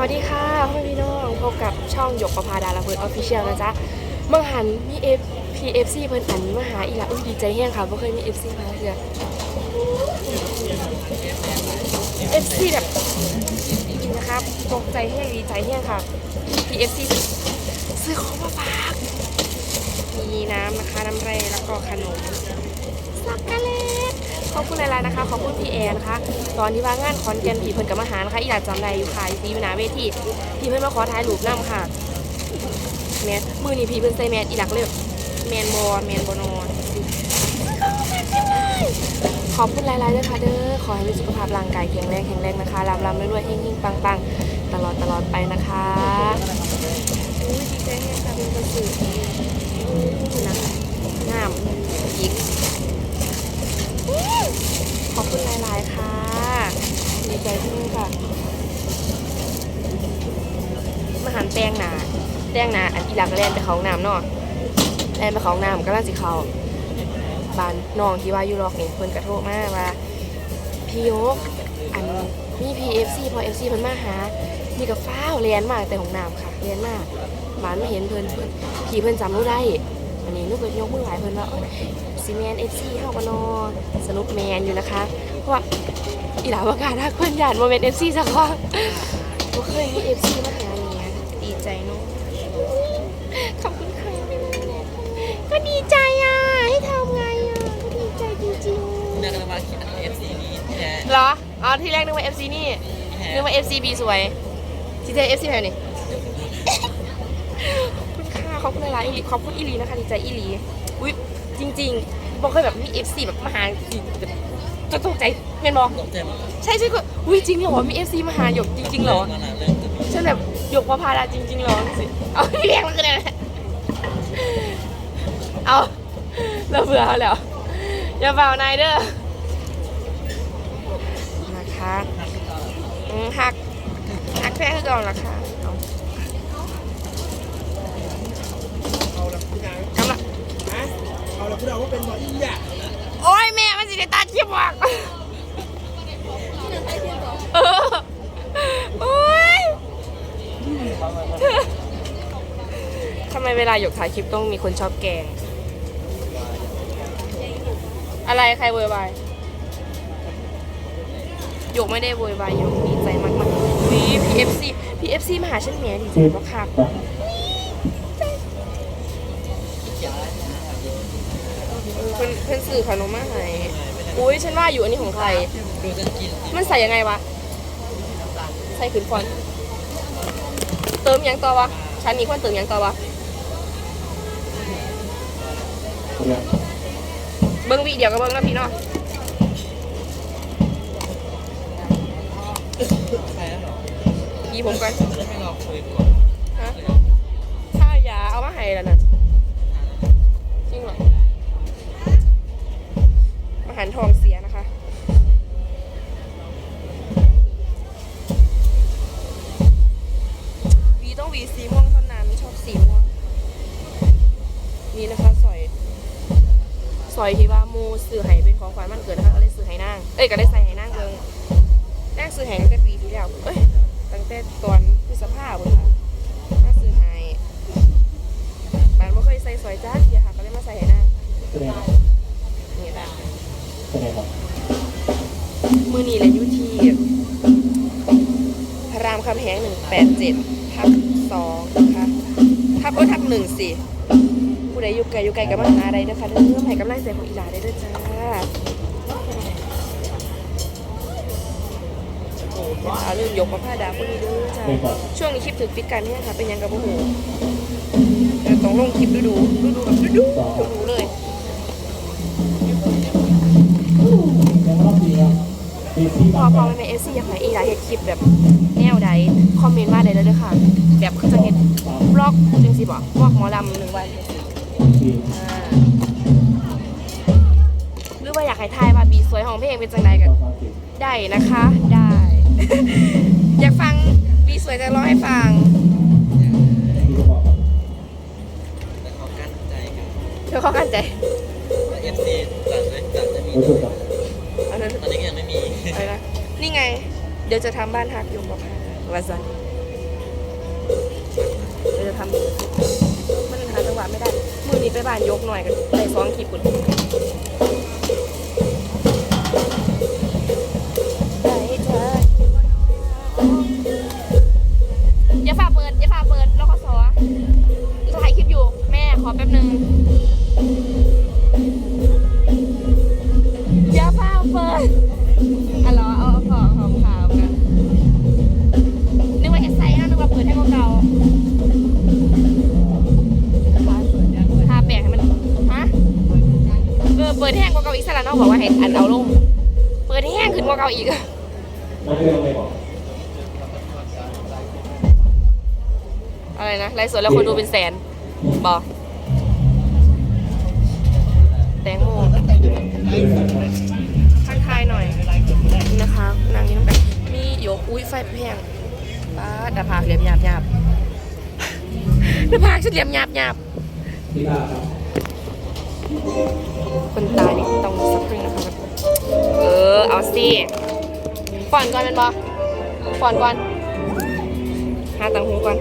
วัสดีค่ะพ่อพี่น้องพบกับช่องหยกประพาดาลาเพิร์ดออฟฟิเชียลนะจ๊ะเมื่อหันมีเอฟพีเอฟซีเพิ่นอันมาหาอีละอุ้ยดีใจแห้งค่ะเพราะเคยมีเอฟซีมาเถื่อเอฟซีแบบนี่นะครับตกใจแห้งดีใจแห้งค่ะพีเอฟซีซื้อของมาฝากมีน้ำนะคะน้ำแร่แล้วก็ขนมสักกะเลต ขอบคุณหลายๆนะคะ ขอบคุณพี่แอร์นะคะ ตอนที่ว่างานคอนแกนผีเพิ่นกับมาหานะคะอีหลาจำได้อยู่ค่ะอยู่ที่อยู่นาเวทีพี่เพิ่นมาขอถ่ายรูปนํค่ะแมสมือนี่พี่เพิ่นใส่แมสอีหลักเลยแมนบอลแมนบอนอนขอบคุณหลายๆด้วยค่ะเด้อ ขอให้มีสุขภาพร่างกายแข็งแรงแข็งแรงนะคะรำรำรวยๆเฮงๆปังๆ ตลอดตลอดไปนะคะ อีหลักแลนไปเขาห้องน้ำเนาะแลนไปเขาห้องน้ำก็น่าสิเขาบ้านน้องที่ว่าอยู่รอกนี่เพิ่นกระโทรมาว่าพี่ยกอันมี PFC พอ FC เพิ่นมาหานี่ก็ฟ้าวเรียนมากแต่ของน้ำค่ะเรียนมากบ้านไม่เห็นเพิ่นเพิ่นพี่เพิ่นจำรู้ได้อันนี้ลูกเพิ่นยกมือไหวเพิ่นว่าซีแมน FC เฮาก็นอสนุกแมนอยู่นะคะเพราะว่าอีหลาว่ากล้าทักเพิ่นหยาดโมเมนต์ FC สักครั้งบ่เคยมี FC มาหาอย่างเงี้ยดีใจเนาะขอบคุณค่ะ ก็ดีใจอะ ให้ทำไงอะ ก็ดีใจจริงเรื่องมาคิดเอฟซีนี้แค่ๆเหรอ อ๋อ ที่แรกนึกว่า FC นี่นึกว่า FC B สวยที่เจอ FC แพงนี่ ขอบคุณค่ะขอบคุณหลายๆอีหลีขอบคุณอีหลีนะคะดีใจอีหลี อุ้ยจริงๆบอกเคยแบบมี FC แบบมาหาแบบจะตกใจเมนบอตกใจหมดใช่ใช่ก็อุ้ยจริงเหรอมี FC มาหาหยกจริงๆเหรอ มาหนาเรื่องจะมีฉันแบบหยกว่าพาราจริงๆเหรอสิเอาพี่เลี้ยงมันก็ได้แหละ เอาเราเบื่อเขาแล้ว อย่าเบานายเด้อนะคะอืมหักหักแพ้คือก่อนละค่ะเอาเอาละพี่นางกำลังฮะเอาละพี่นางว่าเป็นบอดี้อะโอ้ยแม่มันสิได้ตาเทียบวักเออโอ้ยทำไมเวลาหยกถ่ายคลิปต้องมีคนชอบแกล้ง อะไรใครโวยวายหยกไม่ได้โวยวายหยกดีใจมากมากๆวี PFC PFC มาหาฉันแหมดีใจมากค่ะเพื่อนเพื่อนสื่อขนมมาให้อุ้ยฉันว่าอยู่อันนี้ของใครดูจะกินมันใส่ยังไงวะ ใส่ขืนฟอนต์เติมยังต่อวะ ฉันนี่ควรเติมยังต่อวะ เบิ้งวีเดียวกับเบิ้งแล้วพี่เนาะยีผมก่อนฮะให้าคุยก่อนฮะถ้าเอามาให้แล้วนะจริงเหรอมาหันทองเสีย อยที่ว่ามูซื้อให้เป็นของขวัญมันเกิดนะคะก็เลยซื้อให้นางเอ้ยก็เลยใส่ให้นางเกิงนางซื้อให้ตั้งแต่ปีที่แล้วเอ้ยตั้งแต่ตอนพฤษภาคมค่ะนางซื้อให้บ้านไม่เคยใส่สอยจ้าเทียค่ะก็เลยมาใส่ให้นางแสดงนี่แหละแสดงครับมือนี้แหละอยุที่พระรามคำแหงหนึ่งแปดเจ็ดทับสองนะคะทับโอ้ทับหนึ่งสิ ผู้ใดอยู่ไกลอยู่ไกลกับมาหาอะไรนะคะเริ่มให้กำลังใจของอีหลาได้ด้วยจ้าเอาเรื่องยกมาผ้าดาพวกนี้ด้วยจ้าเป็นครับช่วงนี้คลิปถึงฟิตกันเนี่ยค่ะเป็นยังกับโอ้โหเดี๋ยวต้องลงคลิปดูดูดูดูแบบดูดูดูดูเลยยังรอบดีครับเป็นที่พบาองพอมันเป็นเอซี่อยากให้อีหลาเฮ็ดคลิปแบบแนวใดคอมเมนต์มาได้เลยเด้อค่ะ แบบคือจะเฮ็ดบล็อกจริงสิบอกบล็อกหมอลำหนึ่งวันดีอ่า หรือว่าอยากให้ทายว่าบีสวยของเพลงเป็นจังใดกันได้นะคะ ได้ อยากฟังบีสวยจะร้องให้ฟังแต่เขากั้นใจกันเธอเขากันใจเอฟซีตัดเลยตัดจะมีอันนั้นตอนนี้ก็ยังไม่มีอะไรนะนี่ไง เดี๋ยวจะทำบ้านฮักยมประพาวาซันเราจะทำมันหาจังหวะไม่ได้ มือนี้ไปบ้านยกหน่อยกันได้สองคลิปปุ่นได้เธออย่าฝ่าเปิดอย่าฝ่าเปิดแล้วก็สอถ่ายคลิปอยู่ แม่ขอแป๊บนึง เออเปิดแห้งกว่าเก่าอีกสละน้องบอกว่าให้อันเอาลง เปิดแห้งขึ้นกว่าเก่าอีกไม่เรื่องไม่บอกอะไรนะไลฟ์สดแล้วคนดูเป็นแสนบอกแตงโมทักทายหน่อยนี่นะคะนางนี้ต้องแบบมีโยกอุ้ยไฟแพงป้าดาผากเหลี่ยมหยาบหยาบดาผากฉันเหลี่ยมหยาบหยาบที่บ้าน คนตายนี่ต้องสักครึ่งนะคะเออ เอาสิฟอนก่อนเป็นบอฟอนก่อน หาตังหูก่อน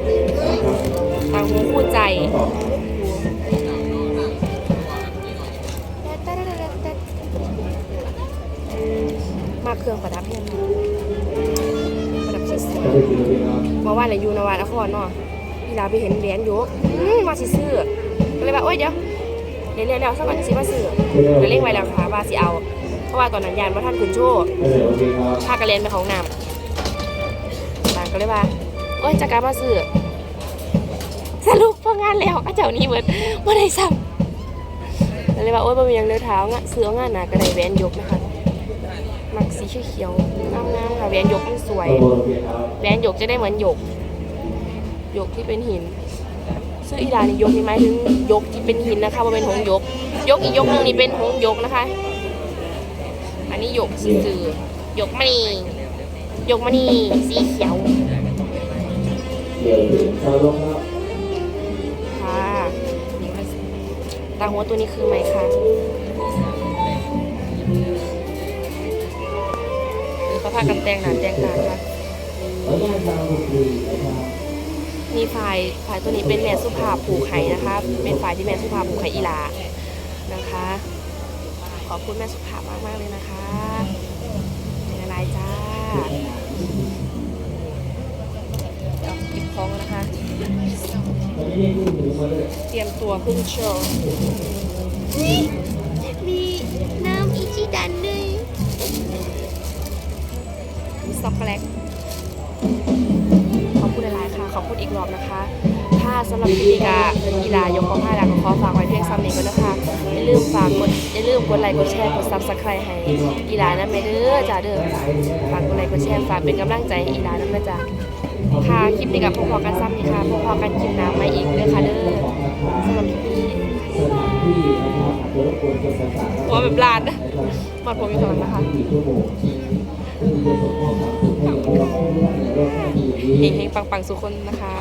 ตังหูคู่ใจมาเครื่องประดับเนี่ยประดับชิสจะไปกินอะไรครับมาว่าอะไรอยู่นวานครเนาะพี่ลาไปเห็นเหรียญอยู่มาสิซื้อก็เลยว่าโอ๊ยเดี๋ยว เดี๋ยวเร็วสักวันสิมาซื้อก็เร่งไว้แล้วค่ะว่าสิเอา เพราะว่าตอนนั้นยานว่าท่านคุณโชคพากระเรียนไปของน้ำต่างก็เลยว่าโอ๊ยจะกลับมาซื้อสรุปพองานแล้วก็เจ้านี้เหมือนว่าได้ซ้ำก็เลยว่าโอ๊ยบ่มีอย่างเดินเท้างะซื้องานหนากระไดแหวนยกนะคะมักสีเขียวงามๆค่ะแหวนหยกมันสวยแหวนหยกจะได้เหมือนหยกหยกที่เป็นหิน ซึ่งอีดานี่ยกนี่หมายถึงยกที่เป็นหินนะคะว่าเป็นหงยก ยกอีกยกหนึงนี่เป็นหงยกนะคะ อันนี้ยกสื่อๆยกมณีหยกมณีสีเขียวเขียวถึงชาวโลกครับค่ะตาหัวตัวนี้คือไหมคะหรือเขาพากันแต่งหนาแต่งตาค่ะ แล้วก็ทางคุณคุยนะครับนี่ฝ่ายฝ่ายตัวนี้เป็นแม่สุภาพผูกไข่นะคะ เป็นฝ่ายที่แม่สุภาพผูกไข่อีหลานะคะ ขอบคุณแม่สุภาพมากมากๆเลยนะคะเป็นอะไรจ้าเดี๋ยวหยิบของนะคะวันนี้ได้พูดถึงมาเลยเตรียมตัวขึ้นโชว์นี่มีน้ำอิจิดันด้วยมีซ็อกโกแลต ขอบคุณอีกรอบนะคะ ถ้าสำหรับพิธีกากีฬายกของผ้าดาก็ขอฝากไว้เพียงซ้ำนี้ก็นะคะ อย่าลืมฝากกดอย่าลืมกดไลค์กดแชร์กดซับสไครต์ให้กีฬานะแม่เด้อจ้าเด้อฝากกดไลค์กดแชร์ฝากเป็นกำลังใจให้กีฬานั้นนะจ้าค่ะคลิปนี้กับพวกพอกันซ้ำนี่ค่ะพวกพอกันคลิปน้ำมาอีกเด้อค่ะเด้อสำหรับคลิปนี้สถานที่นะครับอาจจะรบกวนคนภาษาหัวแบบลานนะหมดผมอยู่ตรงนั้นนะคะ เฮงเฮงปังข้อความถึงให้เฮงๆปังๆสุคนนะคะ